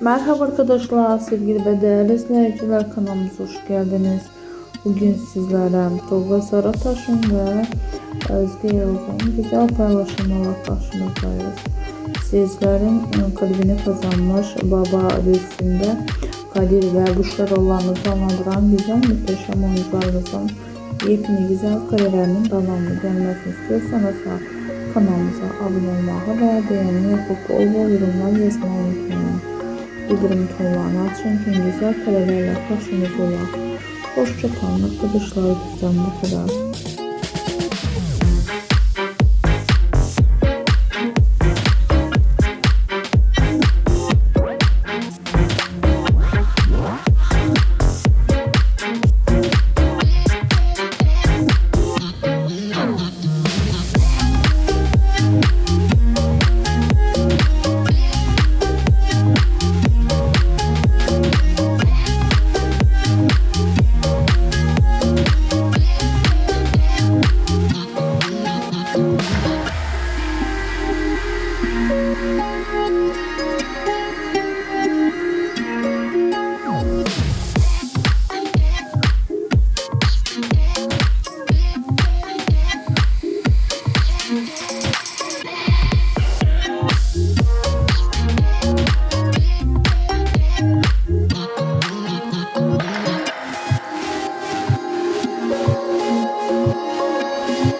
Merhaba arkadaşlar, sevgili ve değerli izleyiciler kanalımıza hoş geldiniz. Bugün sizlere Tolga Sarataş'ın ve Özge Yıldız'ın güzel paylaşımlarla karşınızdayız. Sizlerin kalbini kazanmış Baba dizisinde Kadir ve Büşra rollarını canlandıran güzel muhteşem oyuncularımızın yepyeni güzel kariyerlerinin devamlı gelmesini istiyorsanız kanalımıza abone olmayı ve beğeni yapıp bol bol yorumlar yazmayı unutmayın. Bildirim tonlarını açın ki güzel karşınızda olan. Hoşçakalın arkadaşlar bizden bu kadar.